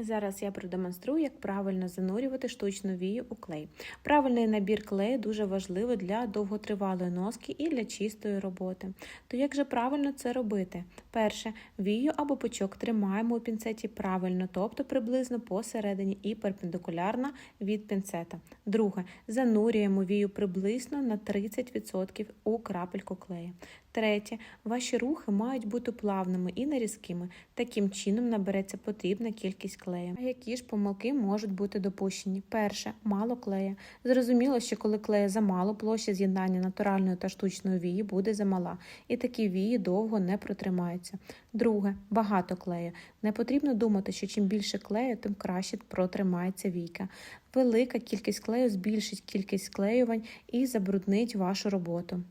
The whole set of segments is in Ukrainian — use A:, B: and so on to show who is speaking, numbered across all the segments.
A: Зараз я продемонструю, як правильно занурювати штучну вію у клей. Правильний набір клею дуже важливий для довготривалої носки і для чистої роботи. То як же правильно це робити? Перше, вію або пучок тримаємо у пінцеті правильно, тобто приблизно посередині і перпендикулярно від пінцета. Друге, занурюємо вію приблизно на 30% у крапельку клею. Третє, ваші рухи мають бути плавними і нерізкими. Таким чином набереться потрібна кількість клею. А які ж помилки можуть бути допущені? Перше, мало клея. Зрозуміло, що коли клею замало, площа з'єднання натуральної та штучної вії буде замала, і такі вії довго не протримаються. Друге, багато клею. Не потрібно думати, що чим більше клею, тим краще протримається війка. Велика кількість клею збільшить кількість склеювань і забруднить вашу роботу.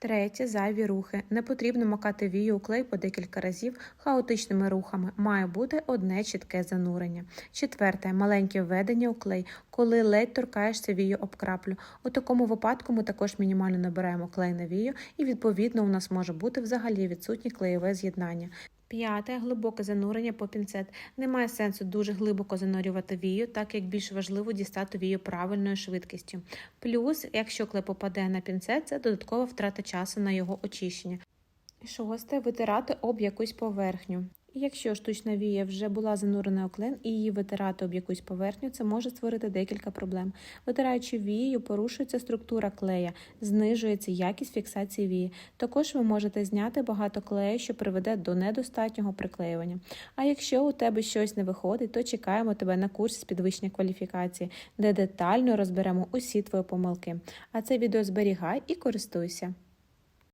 A: Третє зайві рухи. Не потрібно макати вію у клей по декілька разів хаотичними рухами. Має бути одне чітке занурення. Четверте маленьке введення у клей, коли ледь торкаєшся вію об краплю. У такому випадку ми також мінімально набираємо клей на вію, і відповідно у нас може бути взагалі відсутнє клеєве з'єднання. П'яте глибоке занурення по пінцет. Немає сенсу дуже глибоко занурювати вію, так як більш важливо дістати вію правильною швидкістю. Плюс, якщо клей попаде на пінцет, це додаткова втрата часу на його очищення. Шосте витирати об якусь поверхню. Якщо штучна вія вже була занурена у клен і її витирати об якусь поверхню, це може створити декілька проблем. Витираючи вією, порушується структура клея, знижується якість фіксації вії. Також ви можете зняти багато клею, що приведе до недостатнього приклеювання. А якщо у тебе щось не виходить, то чекаємо тебе на курсі з підвищення кваліфікації, де детально розберемо усі твої помилки. А це відео зберігай і користуйся.